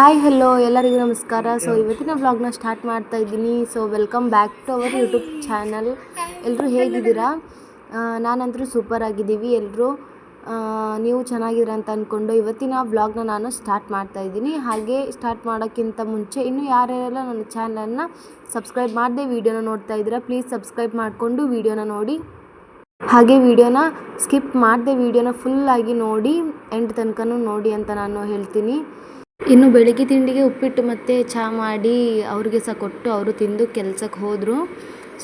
Hi hello ಎಲ್ಲರಿಗೂ ನಮಸ್ಕಾರ. So ಇವತ್ತಿನ ವ್ಲಾಗ್ನ ಸ್ಟಾರ್ಟ್ ಮಾಡ್ತಾ ಇದ್ದೀನಿ. So welcome back to our YouTube channel ಎಲ್ಲರೂ ಹೇಗಿದ್ದೀರಾ? ನಾನಂತರೂ ಸೂಪರ್ ಆಗಿದ್ದೀವಿ ಎಲ್ಲರೂ ನೀವು ಚೆನ್ನಾಗಿದ್ದೀರಾ ಅಂತ ಅಂದ್ಕೊಂಡು ಇವತ್ತಿನ ವ್ಲಾಗ್ನ ನಾನು ಸ್ಟಾರ್ಟ್ ಮಾಡ್ತಾ ಇದ್ದೀನಿ. ಹಾಗೆ ಸ್ಟಾರ್ಟ್ ಮಾಡೋಕ್ಕಿಂತ ಮುಂಚೆ ಇನ್ನೂ ಯಾರ್ಯಾರೆಲ್ಲ ನನ್ನ ಚಾನಲನ್ನು ಸಬ್ಸ್ಕ್ರೈಬ್ ಮಾಡದೆ ವೀಡಿಯೋನ ನೋಡ್ತಾ ಇದ್ದೀರಾ ಪ್ಲೀಸ್ ಸಬ್ಸ್ಕ್ರೈಬ್ ಮಾಡಿಕೊಂಡು ವೀಡಿಯೋನ ನೋಡಿ. ಹಾಗೆ ವಿಡಿಯೋನ ಸ್ಕಿಪ್ ಮಾಡದೆ ವಿಡಿಯೋನ ಫುಲ್ಲಾಗಿ ನೋಡಿ ಎಂಡ್ ತನಕನೂ ನೋಡಿ ಅಂತ ನಾನು ಹೇಳ್ತೀನಿ. ಇನ್ನು ಬೆಳಿಗ್ಗೆ ತಿಂಡಿಗೆ ಉಪ್ಪಿಟ್ಟು ಮತ್ತು ಚಹಾ ಮಾಡಿ ಅವ್ರಿಗೆ ಸಹ ಕೊಟ್ಟು ಅವರು ತಿಂದು ಕೆಲ್ಸಕ್ಕೆ ಹೋದರು.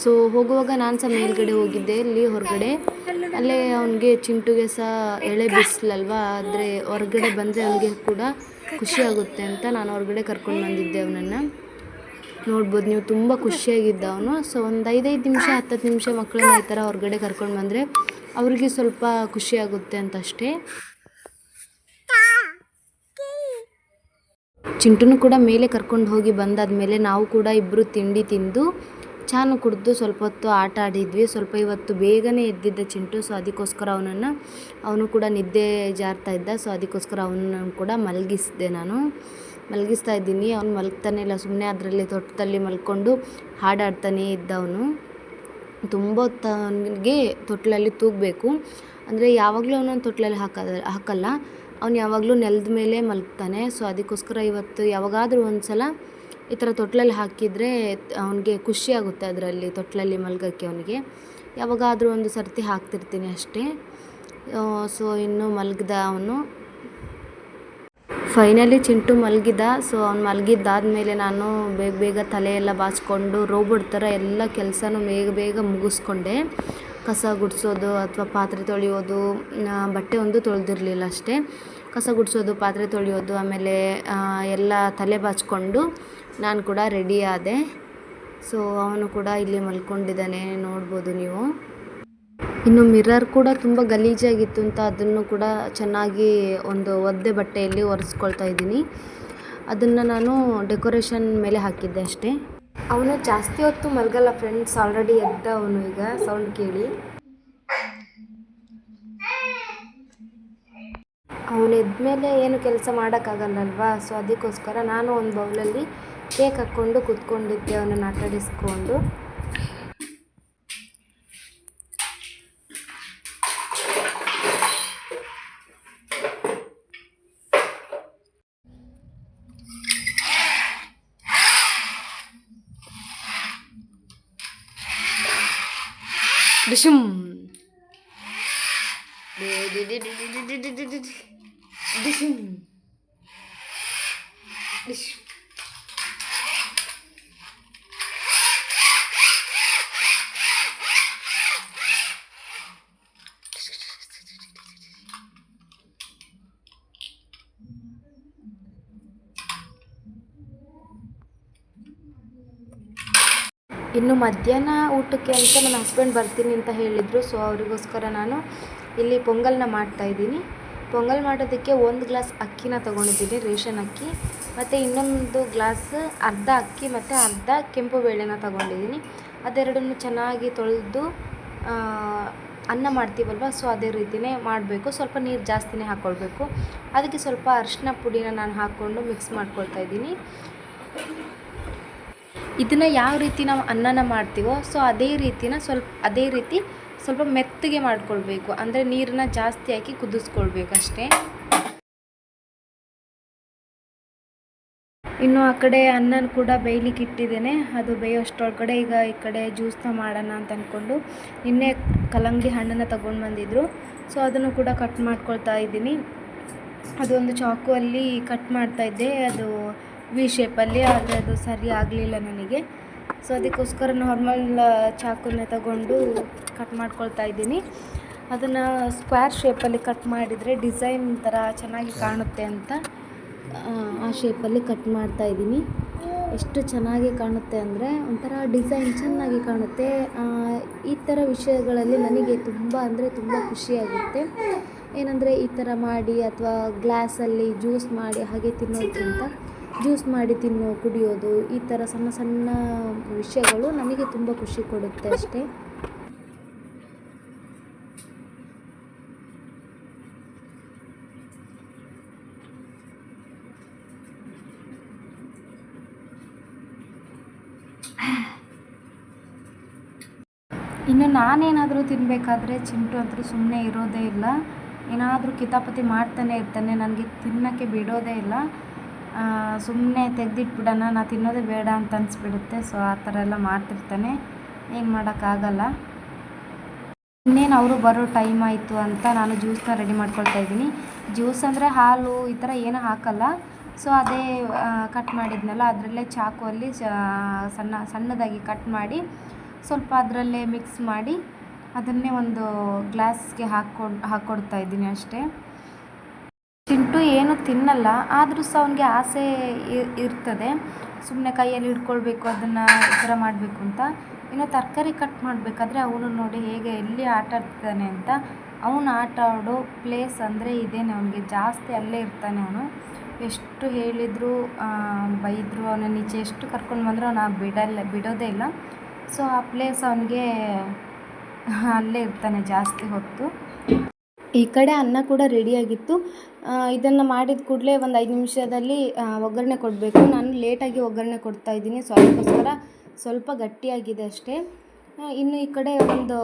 ಸೊ ಹೋಗುವಾಗ ನಾನು ಸಹ ಮೇಲ್ಗಡೆ ಹೋಗಿದ್ದೆ, ಇಲ್ಲಿ ಹೊರಗಡೆ. ಅಲ್ಲೇ ಅವನಿಗೆ ಚಿಂಟುಗೆ ಸಹ ಎಳೆ ಬಿಸಿಲಲ್ವಾ, ಆದರೆ ಹೊರಗಡೆ ಬಂದರೆ ಅವನಿಗೆ ಕೂಡ ಖುಷಿ ಆಗುತ್ತೆ ಅಂತ ನಾನು ಹೊರಗಡೆ ಕರ್ಕೊಂಡು ಬಂದಿದ್ದೆ ಅವನನ್ನು. ನೋಡ್ಬೋದು ನೀವು, ತುಂಬ ಖುಷಿಯಾಗಿದ್ದ ಅವನು. ಸೊ ಒಂದು ಐದೈದು ನಿಮಿಷ ಹತ್ತತ್ತು ನಿಮಿಷ ಮಕ್ಕಳನ್ನ ಈ ಥರ ಹೊರಗಡೆ ಕರ್ಕೊಂಡು ಬಂದರೆ ಅವ್ರಿಗೆ ಸ್ವಲ್ಪ ಖುಷಿಯಾಗುತ್ತೆ ಅಂತ ಅಷ್ಟೇ ಚಿಂಟುನು ಕೂಡ ಮೇಲೆ ಕರ್ಕೊಂಡು ಹೋಗಿ ಬಂದಾದಮೇಲೆ ನಾವು ಕೂಡ ಇಬ್ಬರು ತಿಂಡಿ ತಿಂದು ಚಾನು ಕುಡಿದು ಸ್ವಲ್ಪ ಹೊತ್ತು ಆಟ ಆಡಿದ್ವಿ. ಸ್ವಲ್ಪ ಇವತ್ತು ಬೇಗನೆ ಎದ್ದಿದ್ದ ಚಿಂಟು, ಸೊ ಅದಕ್ಕೋಸ್ಕರ ಅವನನ್ನು, ಅವನು ಕೂಡ ನಿದ್ದೆ ಜಾರ್ತಾ ಇದ್ದ, ಸೊ ಅದಕ್ಕೋಸ್ಕರ ಅವನನ್ನು ಕೂಡ ಮಲಗಿಸಿದೆ ನಾನು. ಮಲಗಿಸ್ತಾ ಇದ್ದೀನಿ. ಅವ್ನು ಮಲಗ್ತಾನೆ ಇಲ್ಲ ಸುಮ್ಮನೆ ಅದರಲ್ಲಿ ತೊಟ್ಟದಲ್ಲಿ ಮಲ್ಕೊಂಡು ಹಾಡಾಡ್ತಾನೇ ಇದ್ದ ಅವನು ತುಂಬ ಹೊತ್ತು ಅವನಿಗೆ ತೊಟ್ಲಲ್ಲಿ ತೂಗಬೇಕು. ಅಂದರೆ ಯಾವಾಗಲೂ ಅವನನ್ನು ತೊಟ್ಲಲ್ಲಿ ಹಾಕ ಹಾಕಲ್ಲ. ಅವ್ನು ಯಾವಾಗಲೂ ನೆಲದ ಮೇಲೆ ಮಲಗ್ತಾನೆ. ಸೊ ಅದಕ್ಕೋಸ್ಕರ ಇವತ್ತು ಯಾವಾಗಾದರೂ ಒಂದು ಸಲ ಈ ಥರ ತೊಟ್ಲಲ್ಲಿ ಹಾಕಿದರೆ ಅವನಿಗೆ ಖುಷಿ ಆಗುತ್ತೆ ಅದರಲ್ಲಿ ತೊಟ್ಲಲ್ಲಿ ಮಲಗೋಕ್ಕೆ ಅವನಿಗೆ. ಯಾವಾಗಾದರೂ ಒಂದು ಸರ್ತಿ ಹಾಕ್ತಿರ್ತೀನಿ ಅಷ್ಟೇ. ಸೊ ಇನ್ನು ಮಲಗ್ದ ಅವನು. ಫೈನಲಿ ಚಿಂಟು ಮಲಗಿದ. ಸೊ ಅವ್ನು ಮಲಗಿದ್ದಾದಮೇಲೆ ನಾನು ಬೇಗ ಬೇಗ ತಲೆ ಎಲ್ಲ ಬಾಚ್ಕೊಂಡು, ರೋಬೋಟ್ ಥರ ಎಲ್ಲ ಕೆಲಸನೂ ಬೇಗ ಬೇಗ ಮುಗಿಸ್ಕೊಂಡೆ. ಕಸ ಗುಡಿಸೋದು ಅಥವಾ ಪಾತ್ರೆ ತೊಳೆಯೋದು ಬಟ್ಟೆ ಒಂದು ತೊಳೆದಿರಲಿಲ್ಲ ಅಷ್ಟೇ. ಕಸ ಗುಡಿಸೋದು, ಪಾತ್ರೆ ತೊಳೆಯೋದು, ಆಮೇಲೆ ಎಲ್ಲ ತಲೆ ಬಾಚಿಕೊಂಡು ನಾನು ಕೂಡ ರೆಡಿ ಆದೆ. ಸೊ ಅವನು ಕೂಡ ಇಲ್ಲಿ ಮಲ್ಕೊಂಡಿದ್ದಾನೆ, ನೋಡ್ಬೋದು ನೀವು. ಇನ್ನು ಮಿರರ್ ಕೂಡ ತುಂಬ ಗಲೀಜಾಗಿತ್ತು ಅಂತ ಅದನ್ನು ಕೂಡ ಚೆನ್ನಾಗಿ ಒಂದು ಒದ್ದೆ ಬಟ್ಟೆಯಲ್ಲಿ ಒರೆಸ್ಕೊಳ್ತಾ ಇದ್ದೀನಿ. ಅದನ್ನು ನಾನು ಡೆಕೋರೇಷನ್ ಮೇಲೆ ಹಾಕಿದ್ದೆ ಅಷ್ಟೇ. ಅವನು ಜಾಸ್ತಿ ಹೊತ್ತು ಮಲಗಲ್ಲ ಫ್ರೆಂಡ್ಸ್ ಆಲ್ರೆಡಿ ಎದ್ದ ಅವನು ಈಗ ಸೌಂಡ್ ಕೇಳಿ. ಅವನು ಎದ್ಮೇಲೆ ಏನು ಕೆಲಸ ಮಾಡೋಕ್ಕಾಗಲ್ಲಲ್ವಾ? ಸೊ ಅದಕ್ಕೋಸ್ಕರ ನಾನು ಒಂದು ಬೌಲಲ್ಲಿ ಕೇಕ್ ಹಾಕ್ಕೊಂಡು ಕೂತ್ಕೊಂಡಿದ್ದೆ, ಅವನನ್ನು ಆಟಾಡಿಸ್ಕೊಂಡು. Bakışım. Düşün. Düşün. ಇನ್ನು ಮಧ್ಯಾಹ್ನ ಊಟಕ್ಕೆ ಅಂತ ನನ್ನ ಹಸ್ಬೆಂಡ್ ಬರ್ತೀನಿ ಅಂತ ಹೇಳಿದರು. ಸೊ ಅವರಿಗೋಸ್ಕರ ನಾನು ಇಲ್ಲಿ ಪೊಂಗಲ್ನ ಮಾಡ್ತಾಯಿದ್ದೀನಿ ಪೊಂಗಲ್ ಮಾಡೋದಕ್ಕೆ ಒಂದು ಗ್ಲಾಸ್ ಅಕ್ಕಿನ ತೊಗೊಂಡಿದ್ದೀನಿ, ರೇಷನ್ ಅಕ್ಕಿ. ಮತ್ತು ಇನ್ನೊಂದು ಗ್ಲಾಸ್ ಅರ್ಧ ಅಕ್ಕಿ ಮತ್ತು ಅರ್ಧ ಕೆಂಪು ಬೇಳೆನ ತೊಗೊಂಡಿದ್ದೀನಿ. ಅದೆರಡನ್ನು ಚೆನ್ನಾಗಿ ತೊಳೆದು ಅನ್ನ ಮಾಡ್ತೀವಲ್ವ? ಸೊ ಅದೇ ರೀತಿಯೇ ಮಾಡಬೇಕು. ಸ್ವಲ್ಪ ನೀರು ಜಾಸ್ತಿನೇ ಹಾಕ್ಕೊಳ್ಬೇಕು ಅದಕ್ಕೆ ಸ್ವಲ್ಪ ಅರಿಶಿನ ಪುಡಿನ ನಾನು ಹಾಕ್ಕೊಂಡು ಮಿಕ್ಸ್ ಮಾಡ್ಕೊಳ್ತಾ ಇದ್ದೀನಿ. ಇದನ್ನು ಯಾವ ರೀತಿ ನಾವು ಅನ್ನನ ಮಾಡ್ತೀವೋ ಸೊ ಅದೇ ರೀತಿನ ಸ್ವಲ್ಪ, ಅದೇ ರೀತಿ ಸ್ವಲ್ಪ ಮೆತ್ತಗೆ ಮಾಡಿಕೊಳ್ಬೇಕು. ಅಂದರೆ ನೀರನ್ನ ಜಾಸ್ತಿ ಹಾಕಿ ಕುದಿಸ್ಕೊಳ್ಬೇಕು ಅಷ್ಟೇ. ಇನ್ನು ಆ ಕಡೆ ಅನ್ನನ ಕೂಡ ಬೇಯ್ಲಿಕ್ಕೆ ಇಟ್ಟಿದ್ದೇನೆ. ಅದು ಬೇಯೋಷ್ಟೊಳಗಡೆ ಈಗ ಈ ಕಡೆ ಜ್ಯೂಸ್ನ ಮಾಡೋಣ ಅಂತ ಅಂದ್ಕೊಂಡು ನಿನ್ನೆ ಕಲ್ಲಂಗಡಿ ಹಣ್ಣನ್ನು ತಗೊಂಡು ಬಂದಿದ್ದರು ಸೊ ಅದನ್ನು ಕೂಡ ಕಟ್ ಮಾಡ್ಕೊಳ್ತಾ ಇದ್ದೀನಿ. ಅದೊಂದು ಚಾಕುವಲ್ಲಿ ಕಟ್ ಮಾಡ್ತಾ ಇದ್ದೆ. ಅದು ವಿ ಶೇಪಲ್ಲಿ ಆದರೆ ಅದು ಸರಿ ಆಗಲಿಲ್ಲ ನನಗೆ. ಸೊ ಅದಕ್ಕೋಸ್ಕರ ನಾರ್ಮಲ್ ಚಾಕುನ ತಗೊಂಡು ಕಟ್ ಮಾಡ್ಕೊಳ್ತಾ ಇದ್ದೀನಿ. ಅದನ್ನು ಸ್ಕ್ವೇರ್ ಶೇಪಲ್ಲಿ ಕಟ್ ಮಾಡಿದರೆ ಡಿಸೈನ್ ಥರ ಚೆನ್ನಾಗಿ ಕಾಣುತ್ತೆ ಅಂತ ಆ, ಶೇಪಲ್ಲಿ ಕಟ್ ಮಾಡ್ತಾ ಇದ್ದೀನಿ. ಎಷ್ಟು ಚೆನ್ನಾಗಿ ಕಾಣುತ್ತೆ ಅಂದರೆ ಒಂಥರ ಡಿಸೈನ್ ಚೆನ್ನಾಗಿ ಕಾಣುತ್ತೆ. ಈ ಥರ ವಿಷಯಗಳಲ್ಲಿ ನನಗೆ ತುಂಬ ಅಂದರೆ ತುಂಬ ಖುಷಿಯಾಗುತ್ತೆ ಏನಂದರೆ ಈ ಥರ ಮಾಡಿ ಅಥವಾ ಗ್ಲಾಸಲ್ಲಿ ಜ್ಯೂಸ್ ಮಾಡಿ ಹಾಗೆ ತಿನ್ನೋದ್ಕಿಂತ ಜ್ಯೂಸ್ ಮಾಡಿ ತಿನ್ನೋ ಕುಡಿಯೋದು, ಈ ಥರ ಸಣ್ಣ ಸಣ್ಣ ವಿಷಯಗಳು ನನಗೆ ತುಂಬ ಖುಷಿ ಕೊಡುತ್ತೆ ಅಷ್ಟೇ. ಇನ್ನು ನಾನೇನಾದರೂ ತಿನ್ನಬೇಕಾದ್ರೆ ಚಿಂಟು ಅಂತೂ ಸುಮ್ಮನೆ ಇರೋದೇ ಇಲ್ಲ. ಏನಾದರೂ ಕಿತಾಪತಿ ಮಾಡ್ತಾನೆ ಇರ್ತಾನೆ, ನನಗೆ ತಿನ್ನೋಕ್ಕೆ ಬಿಡೋದೇ ಇಲ್ಲ. ಸುಮ್ಮನೆ ತೆಗೆದಿಟ್ಬಿಡೋಣ ನಾನು ತಿನ್ನೋದೇ ಬೇಡ ಅಂತ ಅನಿಸ್ಬಿಡುತ್ತೆ ಸೊ ಆ ಥರ ಎಲ್ಲ ಮಾಡ್ತಿರ್ತಾನೆ. ಏನು ಮಾಡೋಕ್ಕಾಗಲ್ಲ. ಇನ್ನೇನು ಅವರು ಬರೋ ಟೈಮ್ ಆಯಿತು ಅಂತ ನಾನು ಜ್ಯೂಸ್ನ ರೆಡಿ ಮಾಡ್ಕೊಳ್ತಾ ಇದ್ದೀನಿ. ಜ್ಯೂಸ್ ಅಂದರೆ ಹಾಲು ಈ ಥರ ಏನೂ ಹಾಕಲ್ಲ. ಸೊ ಅದೇ ಕಟ್ ಮಾಡಿದ್ನಲ್ಲ, ಅದರಲ್ಲೇ ಚಾಕುವಲ್ಲಿ ಸಣ್ಣ, ಸಣ್ಣದಾಗಿ ಕಟ್ ಮಾಡಿ, ಸ್ವಲ್ಪ ಅದರಲ್ಲೇ ಮಿಕ್ಸ್ ಮಾಡಿ, ಅದನ್ನೇ ಒಂದು ಗ್ಲಾಸ್ಗೆ ಹಾಕ್ಕೊಂಡು ಹಾಕ್ಕೊಡ್ತಾ ಇದ್ದೀನಿ ಅಷ್ಟೇ. ಚಿಂಟು ಏನು ತಿನ್ನಲ್ಲ, ಆದರೂ ಸಹ ಅವನಿಗೆ ಆಸೆ ಇರ್ತದೆ. ಸುಮ್ಮನೆ ಕೈಯಲ್ಲಿ ಹಿಡ್ಕೊಳ್ಬೇಕು, ಅದನ್ನು ಈ ಥರ ಮಾಡಬೇಕು ಅಂತ. ಇನ್ನು ತರಕಾರಿ ಕಟ್ ಮಾಡಬೇಕಾದ್ರೆ ಅವನು ನೋಡಿ ಹೇಗೆ ಎಲ್ಲಿ ಆಟ ಆಡ್ತಾನೆ ಅಂತ. ಅವನು ಆಟ ಆಡೋ ಪ್ಲೇಸ್ ಅಂದರೆ ಇದೇನೆ, ಅವನಿಗೆ ಜಾಸ್ತಿ ಅಲ್ಲೇ ಇರ್ತಾನೆ ಅವನು. ಎಷ್ಟು ಹೇಳಿದ್ರು ಬೈದರು, ಅವನ ಈಚೆ ಎಷ್ಟು ಕರ್ಕೊಂಡು ಬಂದರೂ ಅವನು ಬಿಡಲ್ಲ, ಬಿಡೋದೇ ಇಲ್ಲ. ಸೊ ಆ ಪ್ಲೇಸ್ ಅವನಿಗೆ ಅಲ್ಲೇ ಇರ್ತಾನೆ ಜಾಸ್ತಿ ಹೊತ್ತು. ಈ ಕಡೆ ಅನ್ನ ಕೂಡ ರೆಡಿಯಾಗಿತ್ತು ಇದನ್ನು ಮಾಡಿದ ಕೂಡಲೇ ಒಂದು ಐದು ನಿಮಿಷದಲ್ಲಿ ಒಗ್ಗರಣೆ ಕೊಡಬೇಕು. ನಾನು ಲೇಟಾಗಿ ಒಗ್ಗರಣೆ ಕೊಡ್ತಾ ಇದ್ದೀನಿ. ಸೊ ಅದಕ್ಕೋಸ್ಕರ ಸ್ವಲ್ಪ ಗಟ್ಟಿಯಾಗಿದೆ ಅಷ್ಟೇ. ಇನ್ನು ಈ ಕಡೆ ಒಂದು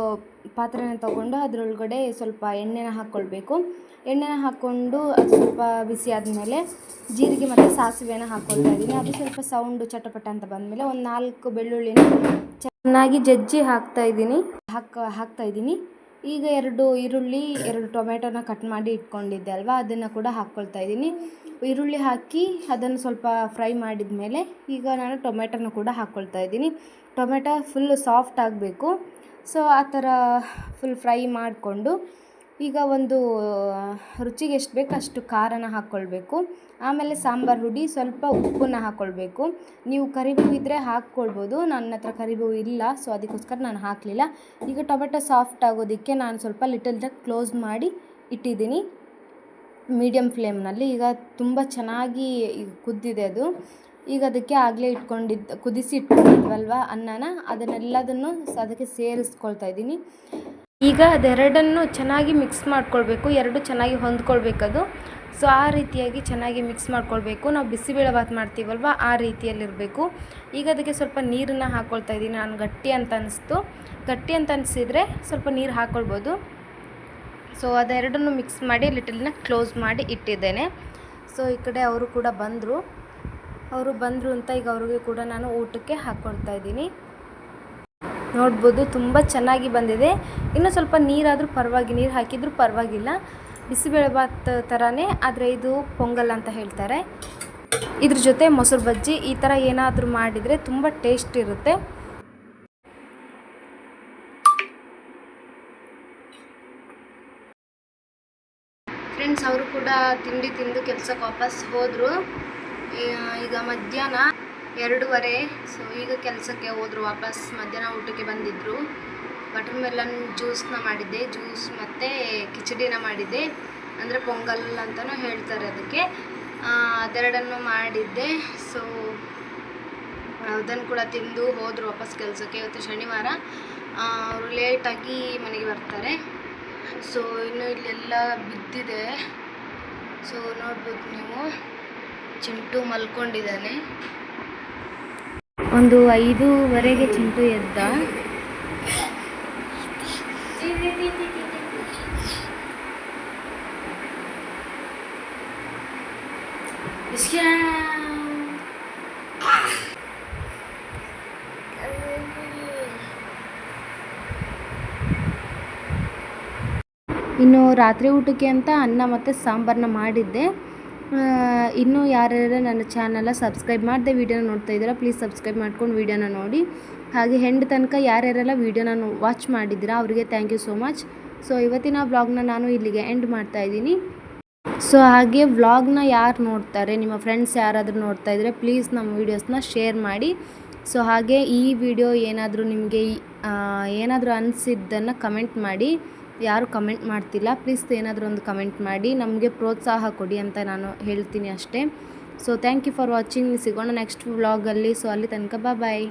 ಪಾತ್ರೆನ ತಗೊಂಡು ಅದರೊಳಗಡೆ ಸ್ವಲ್ಪ ಎಣ್ಣೆನ ಹಾಕ್ಕೊಳ್ಬೇಕು ಎಣ್ಣೆನ ಹಾಕ್ಕೊಂಡು ಅದು ಸ್ವಲ್ಪ ಬಿಸಿ ಆದಮೇಲೆ ಜೀರಿಗೆ ಮತ್ತು ಸಾಸಿವೆನ ಹಾಕ್ಕೊಳ್ತಾ ಇದ್ದೀನಿ. ಅದು ಸ್ವಲ್ಪ ಸೌಂಡು ಚಟಪಟ ಅಂತ ಬಂದಮೇಲೆ ಒಂದು ನಾಲ್ಕು ಬೆಳ್ಳುಳ್ಳಿನ ಚೆನ್ನಾಗಿ ಜಜ್ಜಿ ಹಾಕ್ತಾ ಇದ್ದೀನಿ. ಹಾಕ, ಹಾಕ್ತಾ ಇದ್ದೀನಿ. ಈಗ ಎರಡು ಈರುಳ್ಳಿ, ಎರಡು ಟೊಮೆಟೊನ ಕಟ್ ಮಾಡಿ ಇಟ್ಕೊಂಡಿದ್ದೆ ಅಲ್ವಾ? ಅದನ್ನು ಕೂಡ ಹಾಕ್ಕೊಳ್ತಾ ಇದ್ದೀನಿ. ಈರುಳ್ಳಿ ಹಾಕಿ ಅದನ್ನು ಸ್ವಲ್ಪ ಫ್ರೈ ಮಾಡಿದ ಮೇಲೆ ಈಗ ನಾನು ಟೊಮೆಟೊನ ಕೂಡ ಹಾಕ್ಕೊಳ್ತಾ ಇದ್ದೀನಿ. ಟೊಮೆಟೊ ಫುಲ್ ಸಾಫ್ಟ್ ಆಗಬೇಕು. ಸೊ ಆ ಥರ ಫುಲ್ ಫ್ರೈ ಮಾಡಿಕೊಂಡು ಈಗ ಒಂದು ರುಚಿಗೆ ಎಷ್ಟು ಬೇಕು ಅಷ್ಟು ಖಾರನ ಹಾಕ್ಕೊಳ್ಬೇಕು. ಆಮೇಲೆ ಸಾಂಬಾರು ಹುಡಿ, ಸ್ವಲ್ಪ ಉಪ್ಪನ್ನ ಹಾಕ್ಕೊಳ್ಬೇಕು. ನೀವು ಕರಿಬೇವು ಇದ್ದರೆ ಹಾಕ್ಕೊಳ್ಬೋದು. ನನ್ನ ಹತ್ರ ಕರಿಬೇವು ಇಲ್ಲ, ಸೊ ಅದಕ್ಕೋಸ್ಕರ ನಾನು ಹಾಕಲಿಲ್ಲ. ಈಗ ಟೊಮೆಟೊ ಸಾಫ್ಟ್ ಆಗೋದಕ್ಕೆ ನಾನು ಸ್ವಲ್ಪ ಲಿಟಲ್ ಕ್ಲೋಸ್ ಮಾಡಿ ಇಟ್ಟಿದ್ದೀನಿ. ಮೀಡಿಯಮ್ ಫ್ಲೇಮ್ನಲ್ಲಿ. ಈಗ ತುಂಬ ಚೆನ್ನಾಗಿ ಕುದ್ದಿದೆ ಅದು. ಈಗ ಅದಕ್ಕೆ ಆಗಲೇ ಇಟ್ಕೊಂಡಿದ್ದು ಕುದಿಸಿ ಇಟ್ಕೊಂಡಿದ್ವಲ್ವ ಅನ್ನನ, ಅದನ್ನೆಲ್ಲದನ್ನು ಅದಕ್ಕೆ ಸೇರಿಸ್ಕೊಳ್ತಾ ಇದ್ದೀನಿ. ಈಗ ಅದೆರಡನ್ನು ಚೆನ್ನಾಗಿ ಮಿಕ್ಸ್ ಮಾಡ್ಕೊಳ್ಬೇಕು, ಎರಡು ಚೆನ್ನಾಗಿ ಹೊಂದ್ಕೊಳ್ಬೇಕದು. ಸೊ ಆ ರೀತಿಯಾಗಿ ಚೆನ್ನಾಗಿ ಮಿಕ್ಸ್ ಮಾಡ್ಕೊಳ್ಬೇಕು. ನಾವು ಬಿಸಿಬೇಳೆಭಾತ್ ಮಾಡ್ತೀವಲ್ವ, ಆ ರೀತಿಯಲ್ಲಿರಬೇಕು. ಈಗ ಅದಕ್ಕೆ ಸ್ವಲ್ಪ ನೀರನ್ನು ಹಾಕ್ಕೊಳ್ತಾ ಇದ್ದೀನಿ. ನಾನು ಗಟ್ಟಿ ಅಂತ ಅನಿಸ್ತು. ಗಟ್ಟಿ ಅಂತ ಅನಿಸಿದರೆ ಸ್ವಲ್ಪ ನೀರು ಹಾಕ್ಕೊಳ್ಬೋದು ಸೊ ಅದೆರಡನ್ನು ಮಿಕ್ಸ್ ಮಾಡಿ ಲಿಟಲ್ನ ಕ್ಲೋಸ್ ಮಾಡಿ ಇಟ್ಟಿದ್ದೇನೆ. ಸೊ ಈ ಕಡೆ ಅವರು ಕೂಡ ಬಂದರು. ಅವರು ಬಂದರು ಅಂತ ಈಗ ಅವ್ರಿಗೆ ಕೂಡ ನಾನು ಊಟಕ್ಕೆ ಹಾಕ್ಕೊಳ್ತಾ ಇದ್ದೀನಿ. ನೋಡ್ಬೋದು, ತುಂಬ ಚೆನ್ನಾಗಿ ಬಂದಿದೆ. ಇನ್ನು ಸ್ವಲ್ಪ ನೀರಾದರೂ ಪರವಾಗಿ, ನೀರು ಹಾಕಿದರೂ ಪರವಾಗಿಲ್ಲ. ಬಿಸಿಬೇಳೆಭಾತ್ ಥರನೇ ಆದರೆ ಇದು ಪೊಂಗಲ್ ಅಂತ ಹೇಳ್ತಾರೆ. ಇದ್ರ ಜೊತೆ ಮೊಸರು ಬಜ್ಜಿ, ಈ ಥರ ಏನಾದರೂ ಮಾಡಿದರೆ ತುಂಬ ಟೇಸ್ಟ್ ಇರುತ್ತೆ. ಫ್ರೆಂಡ್ಸ್ ಅವರು ಕೂಡ ತಿಂಡಿ ತಿಂದು ಕೆಲಸಕ್ಕೆ ವಾಪಸ್ ಹೋದರು. ಈಗ ಮಧ್ಯಾಹ್ನ ಎರಡೂವರೆ ಸೊ ಈಗ ಕೆಲಸಕ್ಕೆ ಹೋದರು ವಾಪಸ್ ಮಧ್ಯಾಹ್ನ ಊಟಕ್ಕೆ ಬಂದಿದ್ದರು ಬಟರ್ ಮೆಲನ್ ಜ್ಯೂಸ್ನ ಮಾಡಿದ್ದೆ, ಜ್ಯೂಸ್ ಮತ್ತು ಕಿಚಡಿನ ಮಾಡಿದ್ದೆ. ಅಂದರೆ ಪೊಂಗಲ್ ಅಂತಲೂ ಹೇಳ್ತಾರೆ ಅದಕ್ಕೆ. ಅದೆರಡನ್ನು ಮಾಡಿದ್ದೆ ಸೊ ಅದನ್ನು ಕೂಡ ತಿಂದು ಹೋದರು ವಾಪಸ್ ಕೆಲಸಕ್ಕೆ. ಇವತ್ತು ಶನಿವಾರ ಅವರು ಲೇಟಾಗಿ ಮನೆಗೆ ಬರ್ತಾರೆ. ಸೊ ಇನ್ನು ಇಲ್ಲೆಲ್ಲ ಬಿದ್ದಿದೆ. ಸೊ ನೋಡ್ಬೋದು ನೀವು. ಚಿಂಟು ಮಲ್ಕೊಂಡಿದ್ದಾನೆ. ಒಂದು ಐದೂವರೆಗೆ ಚಿಂಟು ಎದ್ದ. ಇನ್ನು ರಾತ್ರಿ ಊಟಕ್ಕೆ ಅಂತ ಅನ್ನ ಮತ್ತು ಸಾಂಬಾರನ್ನ ಮಾಡಿದ್ದೆ. ಇನ್ನೂ ಯಾರ್ಯಾರು ನನ್ನ ಚಾನಲ ಸಬ್ಸ್ಕ್ರೈಬ್ ಮಾಡದೆ ವೀಡಿಯೋನ ನೋಡ್ತಾ ಇದ್ದೀರಾ ಪ್ಲೀಸ್ ಸಬ್ಸ್ಕ್ರೈಬ್ ಮಾಡ್ಕೊಂಡು ವೀಡಿಯೋನ ನೋಡಿ. ಹಾಗೆ ಹೆಂಡ್ ತನಕ ಯಾರ್ಯಾರೆಲ್ಲ ವೀಡಿಯೋನ ವಾಚ್ ಮಾಡಿದ್ದೀರಾ, ಅವರಿಗೆ thank you so much so ಇವತ್ತಿನ ವ್ಲಾಗ್ನ ನಾನು ಇಲ್ಲಿಗೆ ಎಂಡ್ ಮಾಡ್ತಾ ಇದ್ದೀನಿ. ಸೊ ಹಾಗೆ ವ್ಲಾಗ್ನ ಯಾರು ನೋಡ್ತಾರೆ, ನಿಮ್ಮ ಫ್ರೆಂಡ್ಸ್ ಯಾರಾದರೂ ನೋಡ್ತಾ ಇದ್ದರೆ ಪ್ಲೀಸ್ ನಮ್ಮ ವೀಡಿಯೋಸ್ನ ಶೇರ್ ಮಾಡಿ. ಸೊ ಹಾಗೆ ಈ ವಿಡಿಯೋ ಏನಾದರೂ ನಿಮಗೆ ಏನಾದರೂ ಅನಿಸಿದ್ದನ್ನು ಕಮೆಂಟ್ ಮಾಡಿ. ಯಾರು ಕಮೆಂಟ್ ಮಾಡ್ತಿಲ್ಲ. ಪ್ಲೀಸ್ ಏನಾದರೂ ಒಂದು ಕಮೆಂಟ್ ಮಾಡಿ. ನಮಗೆ ಪ್ರೋತ್ಸಾಹ ಕೊಡಿ ಅಂತ ನಾನು ಹೇಳ್ತೀನಿ ಅಷ್ಟೇ. So thank you for watching ಸಿಗೋಣ ನೆಕ್ಸ್ಟ್ ವ್ಲಾಗಲ್ಲಿ ಸೊ ಅಲ್ಲಿ ತನಕ ಬಾಯ್